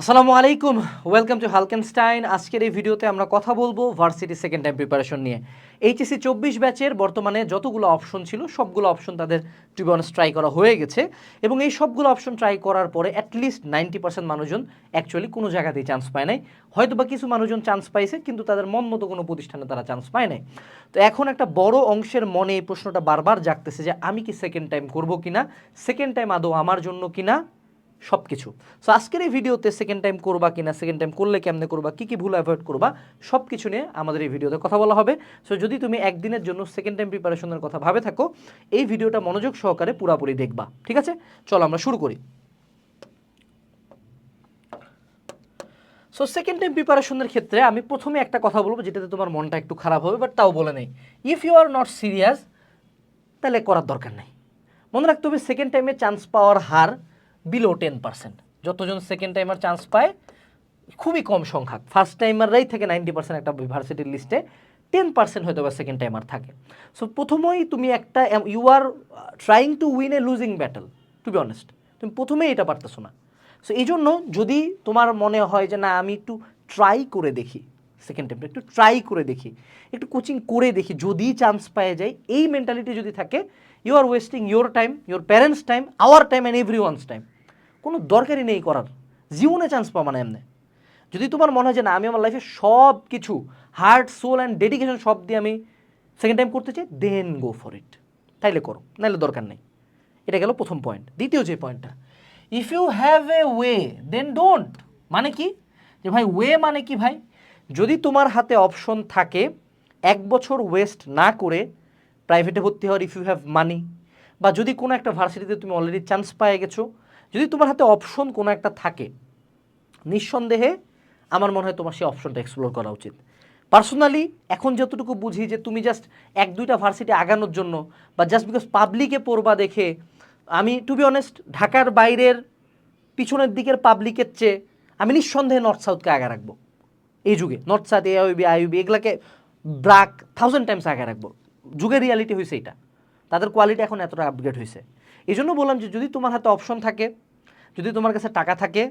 আসসালামু আলাইকুম welcome to হালকেনস্টাইন আজকের এই ভিডিওতে আমরা কথা বলব ভার্সিটি সেকেন্ড টাইম প্রিপারেশন নিয়ে। এইচএসসি চব্বিশ ব্যাচের বর্তমানে যতগুলো অপশন ছিল, সবগুলো অপশন তাদের টুবিঅনাস ট্রাই করা হয়ে গেছে। এবং এই সবগুলো অপশন ট্রাই করার পরে অ্যাটলিস্ট নাইনটি পার্সেন্ট মানুষজন অ্যাকচুয়ালি কোনো জায়গাতেই চান্স পায় নাই। হয়তো বা কিছু মানুষজন চান্স পাইছে, কিন্তু তাদের মন মতো কোনো প্রতিষ্ঠানে তারা চান্স পায় নাই। তো এখন একটা বড় অংশের মনে এই প্রশ্নটা বারবার জাগতেছে যে আমি কি সেকেন্ড টাইম করব কিনা? সেকেন্ড টাইম আদৌ আমার জন্য কিনা? সব কিছু সো আজকের এই ভিডিওতে সেকেন্ড টাইম করবা কিনা সেকেন্ড টাইম করলে কেমনে করবা, কী কী ভুল অ্যাভয়েড করবা সব কিছু নিয়ে আমাদের এই ভিডিওতে কথা বলা হবে। সো যদি তুমি একদিনের জন্য সেকেন্ড টাইম প্রিপারেশনের কথা ভাবে থাকো, এই ভিডিওটা মনোযোগ সহকারে পুরাপুরি দেখবা, ঠিক আছে? চলো আমরা শুরু করি। সো সেকেন্ড টাইম প্রিপারেশনের ক্ষেত্রে আমি প্রথমে একটা কথা বলব যেটাতে তোমার মনটা একটু খারাপ হবে বাট তাও বলে নেই। If you are not serious তাহলে করার দরকার নেই। মনে রাখতে হবে সেকেন্ড টাইমে চান্স পাওয়ার হার বিলো টেন পার্সেন্ট যতজন সেকেন্ড টাইমার চান্স পায়, খুবই কম সংখ্যা ফার্স্ট টাইমাররাই থেকে নাইনটি পার্সেন্ট একটা ভার্সিটির লিস্টে টেন পার্সেন্ট হয়তো বা সেকেন্ড টাইমার থাকে। সো প্রথমেই তুমি একটা you are trying to win a losing battle to be honest তুমি প্রথমেই এটা পারতেছো না। সো এই জন্য যদি তোমার মনে হয় যে, না, আমি একটু ট্রাই করে দেখি সেকেন্ড টাইমটা একটু ট্রাই করে দেখি, একটু কোচিং করে দেখি, যদি চান্স পেয়ে যায়, এই মেন্টালিটি যদি থাকে you are wasting your time your parents time our time and everyone's time কোনো দরকারই নেই করার। জীবনে চান্স পাবা না এমনি। যদি তোমার মনে হয় যে না, আমি আমার লাইফে সব কিছু হার্ট সোল অ্যান্ড ডেডিকেশন সব দিয়ে আমি সেকেন্ড টাইম করতে চাই দেন গো ফর ইট তাইলে করো, নাইলে দরকার নেই। এটা গেল প্রথম পয়েন্ট দ্বিতীয় যে পয়েন্টটা if you have a way then don't মানে কি? যে ভাই ওয়ে মানে কি ভাই? যদি তোমার হাতে অপশন থাকে, এক বছর ওয়েস্ট না করে প্রাইভেটে ভর্তি হওয়ার ইফ ইউ হ্যাভ মানি বা যদি কোনো একটা ভার্সিটিতে তুমি অলরেডি চান্স পেয়ে গেছো যদি তোমার হাতে অপশন কোনো একটা থাকে, নিঃসন্দেহে আমার মনে হয় তোমার সেই অপশনটা এক্সপ্লোর করা উচিত। পার্সোনালি এখন যতটুকু বুঝি যে তুমি জাস্ট এক, দুইটা ভার্সিটি আগানোর জন্য বা জাস্ট বিকজ পাবলিকে পড়বা দেখে, আমি টু বি অনেস্ট ঢাকার বাইরের পিছনের দিকের পাবলিকের চেয়ে আমি নিঃসন্দেহে নর্থ সাউথকে আগে রাখব। এই যুগে নর্থ সাউথ এ আইবি আইবি এগুলাকে ব্রাক থাউজেন্ড টাইমস আগে রাখব। যুগের রিয়ালিটি হয়েছে এটা। তাদের কোয়ালিটি এখন এতটা আপগ্রেড হয়েছে এই জন্য বললাম যে যদি তোমার হাতে অপশন থাকে, যদি তোমার কাছে টাকা থাকে,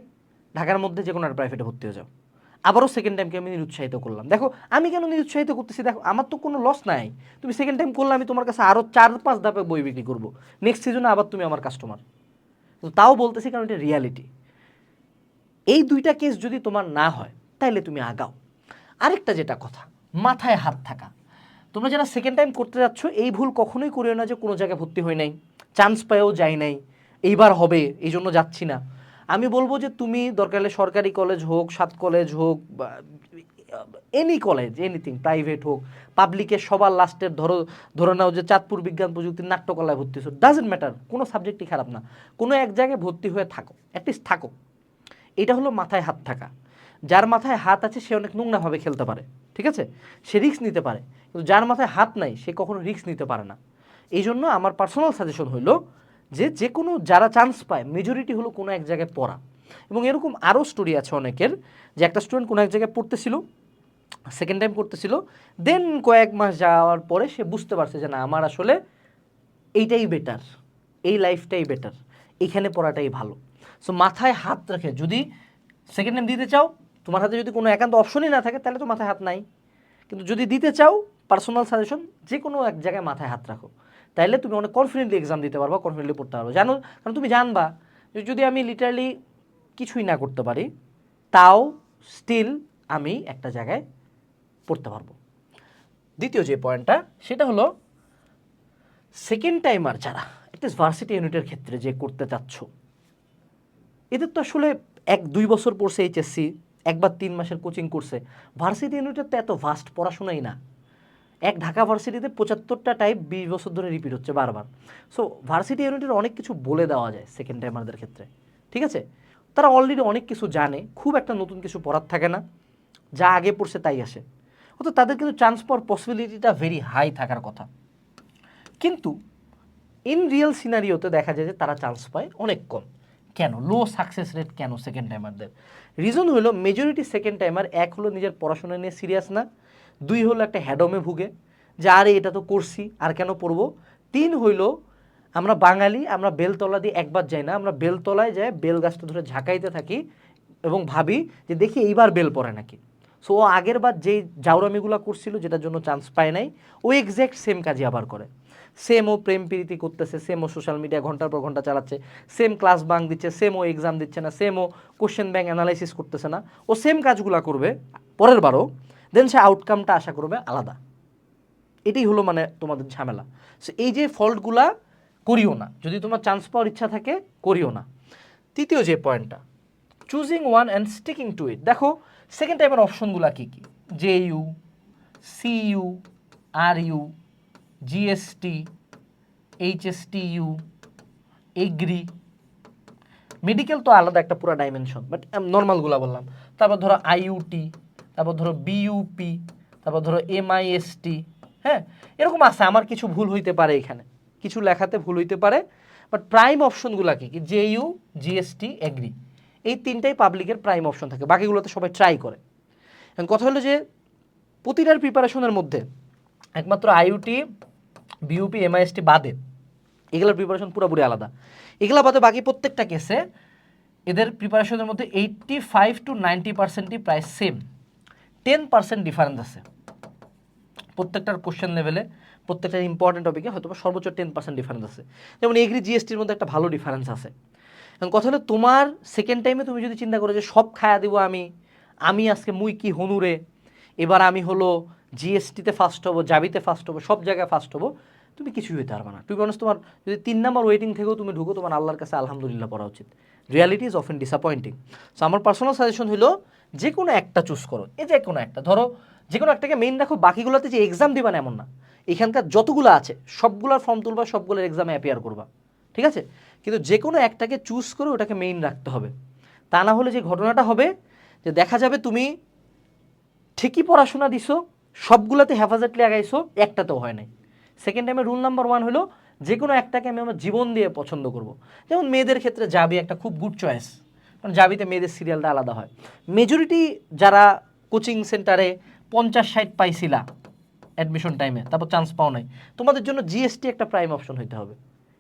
ঢাকার মধ্যে যে কোনো একটা প্রাইভেটে ভর্তি হয়ে যাও। আবারও সেকেন্ড টাইমকে আমি নিরুৎসাহিত করলাম। দেখো, আমি কেন নিরুৎসাহিত করতেছি? দেখো, আমার তো কোনো লস নাই। তুমি সেকেন্ড টাইম করলে আমি তোমার কাছে আরও চার পাঁচ ধাপে বই বিক্রি করব। নেক্সট সিজনে আবার তুমি আমার কাস্টমার তো তাও বলতেছি কারণ এটা রিয়ালিটি এই দুইটা কেস যদি তোমার না হয়, তাইলে তুমি আগাও। আরেকটা যেটা কথা, মাথায় হাত থাকা। তোমরা যারা সেকেন্ড টাইম করতে যাচ্ছ, এই ভুল কখনোই করিও না যে কোনো জায়গায় ভর্তি হই নাই। চান্স পেয়েও যাই নাই। এইবার হবে এই জন্য যাচ্ছি না। আমি বলব যে তুমি দরকার সরকারি কলেজ হোক, সাত কলেজ হোক এনি কলেজ এনিথিং প্রাইভেট হোক পাবলিকের সবার লাস্টের ধরো, ধরে নাও যে চাঁদপুর বিজ্ঞান প্রযুক্তির নাট্যকলায় ভর্তি হয়েছো। ডাজেন্ট ম্যাটার কোনো সাবজেক্টই খারাপ না। কোনো এক জায়গায় ভর্তি হয়ে থাকো অ্যাটলিস্ট থাকো। এটা হলো মাথায় হাত থাকা। যার মাথায় হাত আছে, সে অনেক নোংরাভাবে খেলতে পারে। ঠিক আছে? সে রিস্ক নিতে পারে। কিন্তু যার মাথায় হাত নাই, সে কখনো রিস্ক নিতে পারে না। এই জন্য আমার পার্সোনাল সাজেশন হলো যে যে কোনো যারা চান্স পায় মেজরিটি হলো কোনো এক জায়গায় পড়া। এবং এরকম আরও স্টোরি আছে অনেকের, যে একটা স্টুডেন্ট কোনো এক জায়গায় পড়তেছিল সেকেন্ড টাইম করতেছিল দেন কয়েক মাস যাওয়ার পরে সে বুঝতে পারছে যে না, আমার আসলে এইটাই বেটার এই লাইফটাই বেটার এখানে পড়াটাই ভালো। সো মাথায় হাত রেখে যদি সেকেন্ড টাইম দিতে চাও তোমার হাতে যদি কোনো একান্ত অপশনই না থাকে, তাহলে তো মাথায় হাত নাই। কিন্তু যদি দিতে চাও পার্সোনাল সাজেশন যে কোনো এক জায়গায় মাথায় হাত রাখো। তাইলে তুমি অনেক কনফিডেন্টলি এক্সাম দিতে পারবা কনফিডেন্টলি পড়তে পারব। জানো, কারণ তুমি জানবা যে যদি আমি লিটারালি কিছুই না করতে পারি, তাও স্টিল আমি একটা জায়গায় পড়তে পারব। দ্বিতীয় যে পয়েন্টটা সেটা হলো সেকেন্ড টাইমার যারা অ্যাটলিস্ট ভার্সিটি ইউনিটের ক্ষেত্রে যে করতে চাচ্ছ, এদের তো আসলে এক দুই বছর পড়ছে এইচএসসি একবার তিন মাসের কোচিং করছে। ভার্সিটি ইউনিটের তো এত ভাস্ট পড়াশোনাই না। এক ঢাকা ভার্সিটিতে পঁচাত্তরটা টাইপ বিশ বছর ধরে রিপিট হচ্ছে বারবার। সো ভার্সিটি ইউনিটের অনেক কিছু বলে দেওয়া যায় সেকেন্ড টাইমারদের ক্ষেত্রে। ঠিক আছে? তারা অলরেডি অনেক কিছু জানে, খুব একটা নতুন কিছু পড়ার থাকে না। যা আগে পড়ছে তাই আসে। অত তাদের কিন্তু চান্স পাওয়ার পসিবিলিটিটা ভেরি হাই থাকার কথা। কিন্তু ইন রিয়েল সিনারিওতে দেখা যায় যে তারা চান্স পায় অনেক কম। কেন? লো সাকসেস রেট কেন সেকেন্ড টাইমারদের রিজন হলো মেজরিটি সেকেন্ড টাইমার এক হলো নিজের পড়াশোনা নিয়ে সিরিয়াস না, দুই হলো একটা হ্যাডমে ভুগে, যে আরে এটা তো করছি, আর কেন পড়ব? তিন হইল আমরা বাঙালি, আমরা বেলতলা দিয়ে একবার যাই না, আমরা বেলতলায় যাই, বেল গাছটা ধরে ঝাঁকাইতে থাকি এবং ভাবি যে দেখি এইবার বেল পড়ে নাকি। সো ও আগের বার যেই জাউরামিগুলো করছিল, যেটার জন্য চান্স পায় নাই, ও এক্স্যাক্ট সেম কাজই আবার করে। সেম ও প্রেম প্রীতি করতেছে সেম ও সোশ্যাল মিডিয়া ঘণ্টার পর ঘণ্টা চালাচ্ছে সেম ক্লাস বাং দিচ্ছে সেম ও এক্সাম দিচ্ছে না সেম ও কোশ্চেন ব্যাংক অ্যানালাইসিস করতেছে না। ও সেম কাজগুলো করবে, পরের বারও দেন সে আউটকামটা আশা করবে আলাদা। এটাই হলো মানে তোমাদের ঝামেলা। সো এই যে ফল্টগুলা করিও না। যদি তোমার চান্স পাওয়ার ইচ্ছা থাকে, করিও না। তৃতীয় যে পয়েন্টটা choosing one and sticking to it দেখো সেকেন্ড টাইপের অপশনগুলো কী কী? J U C U R U GST HST U agri medical তো আলাদা একটা পুরো ডাইমেনশন বাট নর্মালগুলো বললাম। তারপর ধরো আইইউটি তারপর ধরো বিইউপি তারপর ধরো এমআইএসটি হ্যাঁ? এরকম আছে, আমার কিছু ভুল হইতে পারে এখানে। কিছু লেখাতে ভুল হইতে পারে বাট প্রাইম অপশনগুলো কি কি? জে ইউ জিএসটি এগ্রি এই তিনটাই পাবলিকের প্রাইম অপশন থাকে, বাকিগুলোতে সবাই ট্রাই করে। এখন কথা হলো যে, প্রতিটার প্রিপারেশনের মধ্যে একমাত্র আইইউটি বিউপি এমআইএসটি বাদে, এগুলোর প্রিপারেশন পুরোপুরি আলাদা। এগুলো বাদে বাকি প্রত্যেকটা কেসে এদের প্রিপারেশনের মধ্যে এইট্টি ফাইভ টু নাইনটি পার্সেন্টই প্রায় সেম টেন পার্সেন্ট ডিফারেন্স আছে। প্রত্যেকটার কোশ্চেন লেভেলে প্রত্যেকটা ইম্পর্টেন্ট টপিকে হয়তো সর্বোচ্চ টেন পার্সেন্ট ডিফারেন্স আছে। যেমন এগ্রি জিএসটির মধ্যে একটা ভালো ডিফারেন্স আছে। এখন কথা হলো তোমার সেকেন্ড টাইমে তুমি যদি চিন্তা করো যে সব খায়া দিব আমি আমি আজকে মুই কি হনুরে? এবার আমি হলো জিএসটিতে ফার্স্ট হব জাবিতে ফার্স্ট হব, সব জায়গায় ফার্স্ট হব, তুমি কিছুই হইতে পারবে না। টু বি তোমার যদি তিন নাম্বার ওয়েটিং থেকেও তুমি ঢুকো, তোমার আল্লাহর কাছে আলহামদুলিল্লাহ পড়া উচিত। Reality is often disappointing so আমার পার্সোনাল সাজেশন হলো যে কোনো একটা চুজ করো, এই যে কোনো একটা। ধরো যে কোনো একটাকে মেইন রাখো, বাকিগুলোতে যে এক্সাম দিবা না এমন না। এখানকার যতগুলো আছে, সবগুলোর ফর্ম তুলবা, সবগুলোর এক্সামে অ্যাপিয়ার করবা। ঠিক আছে? কিন্তু যে কোনো একটাকে চুজ করে ওটাকে মেইন রাখতে হবে। তা না হলে যে ঘটনাটা হবে, যে দেখা যাবে তুমি ঠিকই পড়াশোনা দিছো, সবগুলোতে হেফাজতলি আগাইছো, একটাতেও হয় নাই। সেকেন্ড টাইমে রুল নাম্বার ওয়ান হলো যে কোনো একটাকে আমি আমার জীবন দিয়ে পছন্দ করব। যেমন মেয়েদের ক্ষেত্রে জাবি একটা খুব গুড চয়েস কারণ জাবিতে মেয়েদের সিরিয়ালটা আলাদা হয়। মেজরিটি যারা কোচিং সেন্টারে পঞ্চাশ ষাট পাইছিলা অ্যাডমিশন টাইমে তারপর চান্স পাও নাই। তোমাদের জন্য জিএসটি একটা প্রাইম অপশন হইতে হবে।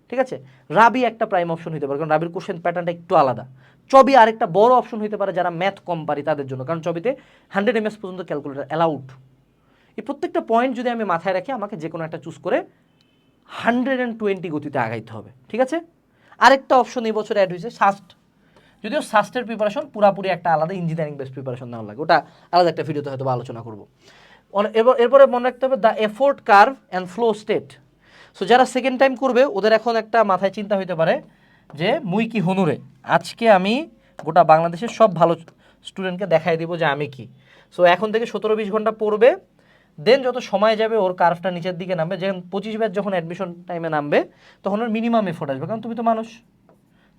ঠিক আছে? রাবি একটা প্রাইম অপশন হইতে পারে, কারণ রাবির কোশ্চেন প্যাটার্নটা একটু আলাদা। চবি আরেকটা বড় অপশন হইতে পারে যারা ম্যাথ কম পারি তাদের জন্য, কারণ চবিতে হান্ড্রেড এমএস পর্যন্ত ক্যালকুলেটার অ্যালাউড এই প্রত্যেকটা পয়েন্ট যদি আমি মাথায় রাখি, আমাকে যে কোনো একটা চুজ করে হান্ড্রেড অ্যান্ড টোয়েন্টি গতিতে আগাইতে হবে, ঠিক আছে? আরেকটা অপশন এই বছর অ্যাড হয়েছে সাস্ট যদিও সাস্টের প্রিপারেশন পুরাপুরি একটা আলাদা ইঞ্জিনিয়ারিং বেস প্রিপারেশন নেওয়া লাগে, ওটা আলাদা একটা ভিডিওতে হয়তো আলোচনা করব। এরপরে মনে রাখতে হবে the effort curve and flow state so যারা সেকেন্ড টাইম করবে, ওদের এখন একটা মাথায় চিন্তা হইতে পারে যে, মুই কি হনুরে? আজকে আমি গোটা বাংলাদেশের সব ভালো স্টুডেন্টকে দেখাই দিব যে আমি কি। সো এখন থেকে সতেরো বিশ ঘণ্টা পড়বে দেন যত সময় যাবে, ওর কার্ভটা নিচের দিকে নামবে। যেমন পঁচিশ ব্যাচ যখন অ্যাডমিশন টাইমে নামবে, তখন ওর মিনিমাম এফোর্ট আসবে, কারণ তুমি তো মানুষ।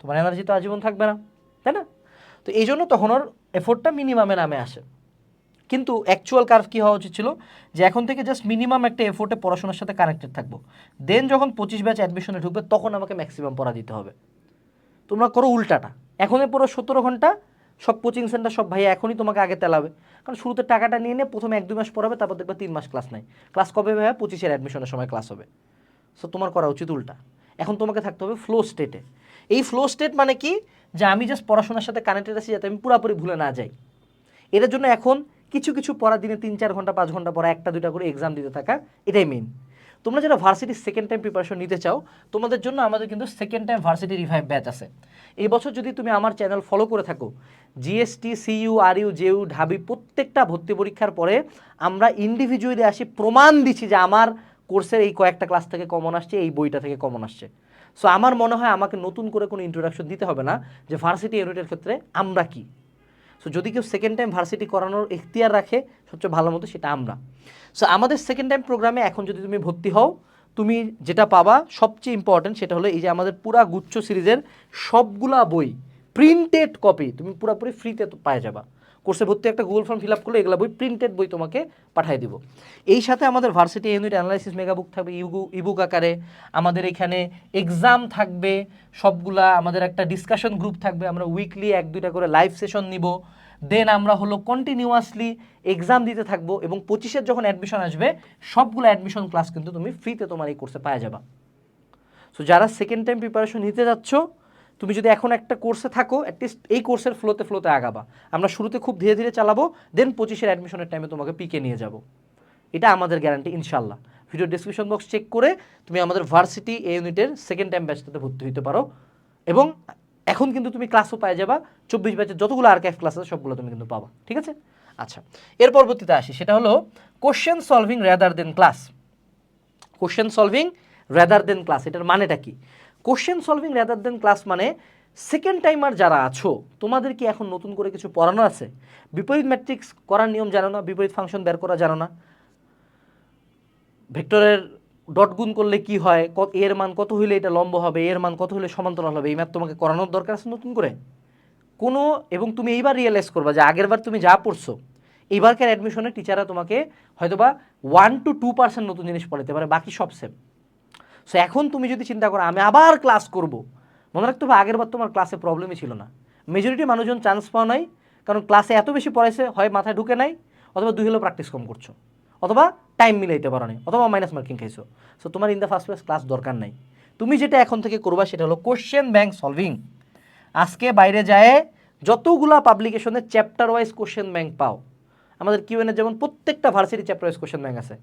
তোমার এনার্জি তো আজীবন থাকবে না, তাই না? তো এই জন্য তখন ওর এফোর্টটা মিনিমামে নামে আসে। কিন্তু অ্যাকচুয়াল কার্ভ কী হওয়া উচিত ছিল? যে এখন থেকে জাস্ট মিনিমাম একটা এফোর্টে পড়াশোনার সাথে কানেক্টেড থাকব। দেন যখন পঁচিশ ব্যাচ অ্যাডমিশনে ঢুকবে, তখন আমাকে ম্যাক্সিমাম পড়া দিতে হবে। তোমরা করো উল্টাটা। এখনই পুরো সতেরো ঘণ্টা, সব কোচিং সেন্টার সব ভাইয়া এখনই তোমাকে আগে তেলাবে। কারণ শুরুতে টাকাটা নিয়ে নিয়ে প্রথমে এক দুই মাস পড়াবে, তারপর দেখবে তিন মাস ক্লাস নাই। ক্লাস কবে ভাইয়া? পঁচিশের অ্যাডমিশনের সময় ক্লাস হবে। সো তোমার করা উচিত উল্টা। এখন তোমাকে থাকতে হবে ফ্লো স্টেটে এই ফ্লো স্টেট মানে কি? যে আমি জাস্ট পড়াশোনার সাথে কানেক্টেড আছি যাতে আমি পুরোপুরি ভুলে না যাই। এটার জন্য এখন কিছু কিছু পড়া দিনে তিন, চার ঘণ্টা, পাঁচ ঘণ্টা পড়া, একটা, দুইটা করে এক্সাম দিতে থাকা, এটাই মেন তোমরা যারা ভার্সিটির সেকেন্ড টাইম প্রিপারেশন নিতে চাও, তোমাদের জন্য আমাদের কিন্তু second time varsity revive batch আছে। এই বছর যদি তুমি আমার চ্যানেল ফলো করে থাকো GST CU R U JU ঢাবি, প্রত্যেকটা ভর্তি পরীক্ষার পরে আমরা ইন্ডিভিজুয়ালি আসি, প্রমাণ দিচ্ছি যে আমার কোর্সের এই কয়েকটা ক্লাস থেকে কমন আসছে, এই বইটা থেকে কমন আসছে। সো আমার মনে হয় আমাকে নতুন করে কোনো ইন্ট্রোডাকশন দিতে হবে না যে ভার্সিটি ইউনিটের ক্ষেত্রে আমরা কি। সো যদি কেউ সেকেন্ড টাইম ভার্সিটি করানোর এখতিয়ার রাখে, সবচেয়ে ভালো মতো সেটা আমরা। সো আমাদের সেকেন্ড টাইম প্রোগ্রামে এখন যদি তুমি ভর্তি হও, তুমি যেটা পাবা, সবচেয়ে ইম্পর্টেন্ট সেটা হলো এই যে আমাদের পুরা গুচ্ছ সিরিজের সবগুলা বই প্রিন্টেড কপি তুমি পুরোপুরি ফ্রিতে পায়ে যাবা। কোর্সে ভর্তি একটা গুগল ফর্ম ফিল আপ করলে এগুলো বই প্রিন্টেড বই তোমাকে পাঠিয়ে দিব। এই সাথে আমাদের varsity unit analysis mega book থাকবে ইবু ইবুক আকারে। আমাদের এখানে এক্সাম থাকবে, সবগুলা আমাদের একটা ডিসকাশন গ্রুপ থাকবে, আমরা উইকলি এক, দুইটা করে লাইভ সেশন নিব। দেন আমরা হলো কন্টিনিউয়াসলি এক্সাম দিতে থাকব এবং পঁচিশের যখন অ্যাডমিশন আসবে, সবগুলো অ্যাডমিশন ক্লাস কিন্তু তুমি ফ্রিতে তোমার এই কোর্সে পাওয়া যাবা। সো যারা সেকেন্ড টাইম প্রিপারেশন নিতে যাচ্ছ তুমি যদি এখন একটা কোর্সে থাকো অ্যাটলিস্ট এই কোর্সের ফ্লোতে ফ্লোতে আগাবা। আমরা শুরুতে খুব ধীরে ধীরে চালাবো দেন পঁচিশের অ্যাডমিশনের টাইমে তোমাকে পিকে নিয়ে যাব। এটা আমাদের গ্যারান্টি ইনশাল্লাহ ভিডিও ডিসক্রিপশন বক্স চেক করে তুমি আমাদের ভার্সিটি এ ইউনিটের সেকেন্ড টাইম ব্যাচটাতে ভর্তি হতে পারো। এবং এখন কিন্তু তুমি ক্লাসও পাই যাবা, চব্বিশ ব্যাচের যতগুলো আর আর্কাইভ ক্লাস আছে, সবগুলো তুমি কিন্তু পাবা, ঠিক আছে? আচ্ছা এর পরবর্তীতে আসি। সেটা হলো question solving rather than class question solving rather than class এটার মানেটা কি? Question solving rather than class মানে সেকেন্ড টাইমার যারা আছো, তোমাদের কি এখন নতুন করে কিছু পড়ানো আছে? বিপরীত ম্যাট্রিক্স করার নিয়ম জানো না, বিপরীত ফাংশন বের করা জানো না। ভেক্টরের ডট গুণ করলে কি হয়? কত এর মান কত হইলে এটা লম্ব হবে? এর মান কত হলে সমান্তরাল হবে? এই ম্যাথ তোমাকে করানোর দরকার আছে নতুন করে। কোনো, এবং তুমি এইবার রিয়েলাইজ করবা যে আগেরবার তুমি যা পড়ছো, এইবারকার অ্যাডমিশনে টিচাররা তোমাকে হয়তোবা ওয়ান টু টু পার্সেন্ট নতুন জিনিস পড়াতে পারে, বাকি সব সেম সো এখন তুমি যদি চিন্তা করো, আমি আবার ক্লাস করব, মনে রাখতে হবে আগের বার তোমার ক্লাসে প্রবলেমই ছিল না। মেজরিটি মানুষজন চান্স পাওয়া নাই, কারণ ক্লাসে এত বেশি পড়াইছে, হয় মাথায় ঢুকে নাই, অথবা দুই হলেও প্র্যাকটিস কম করছ, অথবা টাইম মিলাইতে পারো নাই, অথবা মাইনাস মার্কিং খাইছো। সো তোমার in the first place class দরকার নাই। তুমি যেটা এখন থেকে করবা, সেটা হলো কোশ্চেন ব্যাংক সলভিং আজকে বাইরে যায়, যতগুলা পাবলিকেশনে চ্যাপ্টার ওয়াইজ কোশ্চেন ব্যাংক পাও, আমাদের কিউএনের যেমন প্রত্যেকটা varsity chapter wise question bank আছে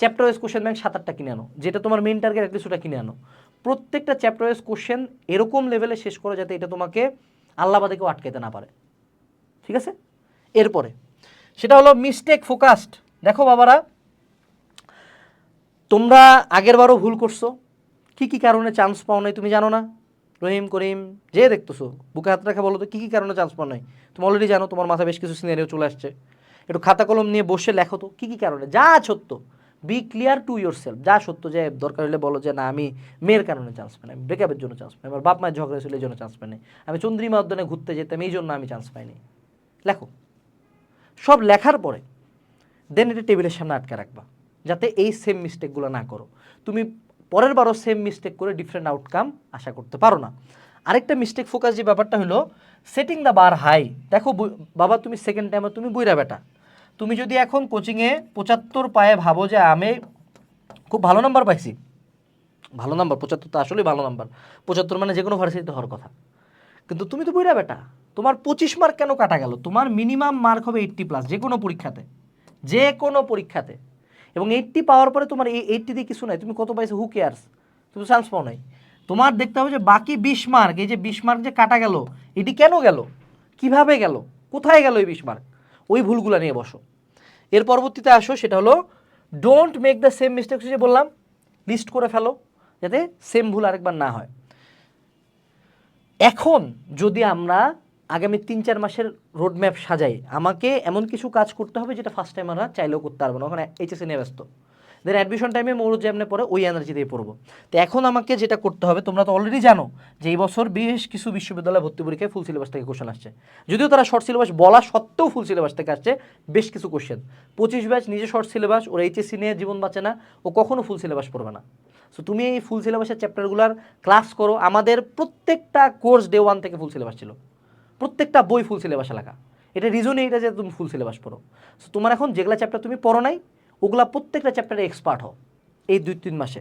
চ্যাপ্টার ওয়াইজ কোশ্চেন ব্যাংক সাত আটটা কিনে আনো। যেটা তোমার মেন টার্গেট ওটা কিনে আনো। প্রত্যেকটা চ্যাপ্টার ওয়াইজ কোশ্চেন এরকম লেভেলে শেষ করো যাতে এটা তোমাকে আল্লাহবাদে কেউ আটকাইতে না পারে। ঠিক আছে? এরপরে, সেটা হলো মিস্টেক ফোকাসড দেখো বাবারা, তোমরা আগের বারও ভুল করছ। কি কি কারণে চান্স পাও নাই তুমি জানো না? রহিম, করিম, যে দেখতেছো, বুকে হাত রাখা বলো তো, কী কী কারণে চান্স পাও নাই? তুমি অলরেডি জানো, তোমার মাথায় বেশ কিছু সিনারিও চলে আসছে। একটু খাতা কলম নিয়ে বসে লেখো তো, কী কী কারণে? যা সত্য। Be clear to yourself যা সত্য যে দরকার হলে বলো যে, না, আমি মেয়ের কারণে চান্স পাই আমি ব্রেকআপের জন্য চান্স পাই আমার বাপ মায়ের ঝগড়া ছিল এই জন্য চান্স পাইনি আমি চন্দ্রিমা উদ্যানে ঘুরতে যেতাম এই জন্য আমি চান্স পাইনি লেখো। সব লেখার পরে দেন এটা টেবিলের সামনে আটকে রাখবা, যাতে এই সেম মিস্টেকগুলো না করো। তুমি পরের বারও সেম মিস্টেক করে ডিফারেন্ট আউটকাম আশা করতে পারো না। আরেকটা মিস্টেক ফোকাস যে ব্যাপারটা হলো সেটিং দ্য বার হাই দেখো বাবা, তুমি সেকেন্ড টাইমে তুমি বইরা বেটা। তুমি যদি এখন কোচিংয়ে পঁচাত্তর পায়ে ভাবো যে আমি খুব ভালো নাম্বার পাইছি, ভালো নাম্বার পঁচাত্তর তো আসলেই ভালো নাম্বার পঁচাত্তর মানে যে কোনো ভার্সিটিতে হওয়ার কথা। কিন্তু তুমি তো বইরা বেটা, তোমার পঁচিশ মার্ক কেন কাটা গেল? তোমার মিনিমাম মার্ক হবে এইট্টি প্লাস যে কোনো পরীক্ষাতে যে কোনো পরীক্ষাতে। এবং এইট্টি পাওয়ার পরে তোমার এই এইট্টি দিয়ে কিছু নাই, তুমি কত পাইছো? হু কেয়ার্স তুমি চান্স পাও নাই। তোমার দেখতে হবে যে বাকি বিশ মার্ক এই যে বিশ মার্ক যে কাটা গেল, এটি কেন গেল? কীভাবে গেল? কোথায় গেল এই বিশ মার্ক ওই ভুলগুলো নিয়ে বসো। এর পরবর্তীতে আসো, সেটা হলো don't make the same mistake যে বললাম লিস্ট করে ফেলো, যাতে সেম ভুল আরেকবার না হয়। এখন যদি আমরা আগামী তিন, চার মাসের রোডম্যাপ সাজাই, আমাকে এমন কিছু কাজ করতে হবে যেটা ফার্স্ট টাইম আমরা চাইলেও করতে পারব না, ওখানে এইচএসএ নিয়ে ব্যস্ত। দেন অ্যাডমিশন টাইমে মৌরুজ যেমনে পরে ওই এনার্জি দিয়ে পড়ব। তো এখন আমাকে যেটা করতে হবে, তোমরা তো অলরেডি জানো যে এই বছর বেশ কিছু বিশ্ববিদ্যালয় ভর্তি পরীক্ষায় ফুল সিলেবাস থেকে কোশ্চেন আসছে। যদিও তারা শর্ট সিলেবাস বলা সত্ত্বেও ফুল সিলেবাস থেকে আসছে, বেশ কিছু কোশ্চেন পঁচিশ ব্যাচ নিজে শর্ট সিলেবাস ওর এইচএসসি নিয়ে জীবন বাঁচে না, ও কখনো ফুল সিলেবাস পড়বে না। সো তুমি এই ফুল সিলেবাসের চ্যাপ্টারগুলোর ক্লাস করো, আমাদের প্রত্যেকটা কোর্স ডে ওয়ান থেকে ফুল সিলেবাস ছিল। প্রত্যেকটা বই ফুল সিলেবাস লেখা। এটা রিজনই এটা যে তুমি ফুল সিলেবাস পড়ো। সো তোমার এখন যেগুলা চ্যাপ্টার তুমি পড়ো নাই ওগুলা প্রত্যেকটা চ্যাপ্টারে এক্সপার্ট হও, এই দুই তিন মাসে।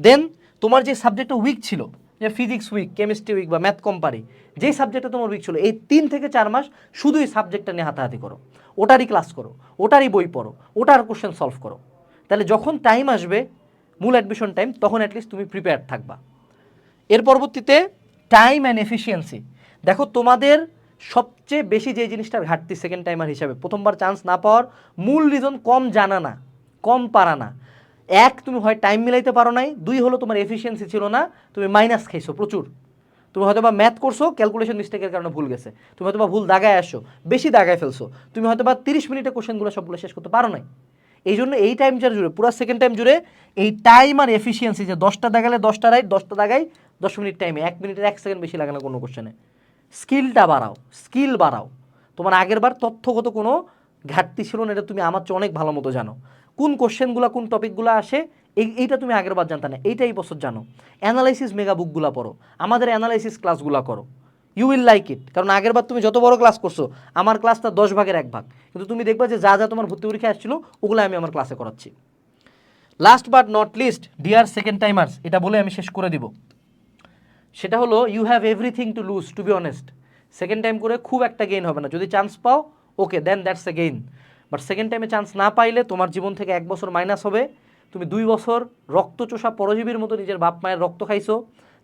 দেন তোমার যে সাবজেক্টটা উইক ছিল, যে ফিজিক্স উইক কেমিস্ট্রি উইক বা ম্যাথ কম্পারি যেই সাবজেক্টটা তোমার উইক ছিল, এই তিন থেকে চার মাস শুধু এই সাবজেক্টটা নিয়ে হাতাহাতি করো। ওটারই ক্লাস করো, ওটারই বই পড়ো, ওটার কোশ্চেন সলভ করো। তাহলে যখন টাইম আসবে, মূল অ্যাডমিশন টাইম তখন অ্যাটলিস্ট তুমি প্রিপেয়ার থাকবা। এর পরবর্তীতে টাইম অ্যান্ড এফিসিয়েন্সি দেখো, তোমাদের সবচেয়ে বেশি যে জিনিসটার ঘাটতি সেকেন্ড টাইমার হিসাবে, প্রথমবার চান্স না পাওয়ার মূল রিজন কম জানা না। কম পারা না। এক, তুমি হয় টাইম মিলাইতে পারো নাই। দুই, হলো তোমার এফিসিয়েন্সি ছিল না। তুমি মাইনাস খাইছো প্রচুর। তুমি হয়তো বা ম্যাথ করছ ক্যালকুলেশন মিস্টেকের কারণে ভুল গেছে। তুমি হয়তো বা ভুল দাগায় আসছো, বেশি দাগায় ফেলছো। তুমি হয়তো বা তিরিশ মিনিটে কোশ্চেনগুলো সবগুলো শেষ করতে পারো নাই। এই জন্য এই টাইমটা জুড়ে, পুরো সেকেন্ড টাইম জুড়ে এই টাইম আর এফিসিয়েন্সি যে দশটা দাগালে দশটা রাইট দশটা দাগাই দশ মিনিট টাইমে এক মিনিটের এক সেকেন্ড বেশি লাগে না কোনো কোশ্চেনে স্কিলটা বাড়াও স্কিল বাড়াও। তোমার আগের বার তথ্যগত কোনো ঘাটতি ছিল না, এটা তুমি আমার চেয়ে অনেক ভালো মতো জানো। কোন কোশ্চেনগুলো, কোন টপিকগুলো আসে, এই, এইটা তুমি আগের বার জানতে না, এইটা এই বছর জানো। অ্যানালাইসিস মেগা বুকগুলো পড়ো, আমাদের অ্যানালাইসিস ক্লাসগুলো করো। ইউ উইল লাইক ইট কারণ আগের বার তুমি যত বড় ক্লাস করছ, আমার ক্লাসটা দশ ভাগের এক ভাগ। কিন্তু তুমি দেখবা যে যা যা তোমার ভর্তি পরীক্ষা আসছিল, ওগুলো আমি আমার ক্লাসে করাচ্ছি। Last but not least dear second timers এটা বলে আমি শেষ করে দিব। সেটা হলো you have everything to lose to be honest second time করে খুব একটা গেইন হবে না। যদি চান্স পাও okay then that's a gain but second টাইমে চান্স না পাইলে তোমার জীবন থেকে এক বছর মাইনাস হবে। তুমি দুই বছর রক্তচোষা পরজীবীর মতো নিজের বাপ মায়ের রক্ত খাইছো।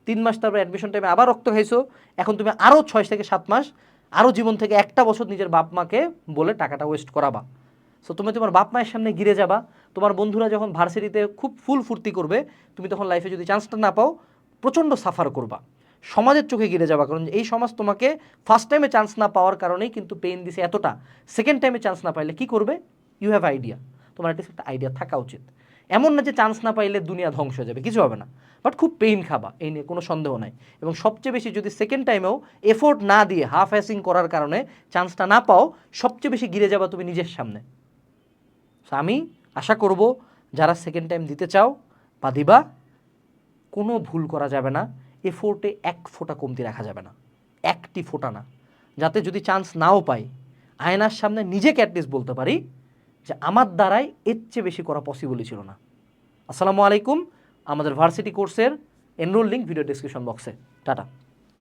তিন মাস তারপর অ্যাডমিশন টাইমে আবার রক্ত খাইছো। এখন তুমি আরও ছয় থেকে সাত মাস আরও জীবন থেকে একটা বছর নিজের বাপ মাকে বলে টাকাটা ওয়েস্ট করাবা। সো তুমি তোমার বাপ মায়ের সামনে গিরে যাবা। তোমার বন্ধুরা যখন ভার্সিটিতে খুব ফুল ফুর্তি করবে, তুমি তখন লাইফে যদি চান্সটা না পাও, প্রচণ্ড সাফার করবা। সমাজের চোখে গিরে যাবা কারণ এই সমাজ তোমাকে ফার্স্ট টাইমে চান্স না পাওয়ার কারণেই কিন্তু পেইন দিছে এতটা। সেকেন্ড টাইমে চান্স না পাইলে কি করবে? ইউ হ্যাভ আইডিয়া তোমার একটা একটা আইডিয়া থাকা উচিত। এমন না যে চান্স না পাইলে দুনিয়া ধ্বংস হয়ে যাবে, কিছু হবে না। বাট খুব পেইন খাবা, এই নিয়ে কোনো সন্দেহ নাই। এবং সবচেয়ে বেশি যদি সেকেন্ড টাইমেও এফোর্ট না দিয়ে হাফ হ্যাসিং করার কারণে চান্সটা না পাও, সবচেয়ে বেশি গিরে যাবা তুমি নিজের সামনে। আমি আশা করব, যারা সেকেন্ড টাইম দিতে চাও, বা দিবা, কোনো ভুল করা যাবে না। এফোর্টে এক ফোঁটা কমতি রাখা যাবে না। একটি ফোঁটা না। যাতে যদি চান্স নাও পাই, আয়নার সামনে নিজেকে অ্যাটলিস্ট বলতে পারি যে আমার দ্বারাই এর চেয়ে বেশি করা পসিবলই ছিল না। আসসালামু আলাইকুম, আমাদের ভার্সিটি কোর্সের এনরোল লিঙ্ক ভিডিও ডিসক্রিপশন বক্সে টাটা।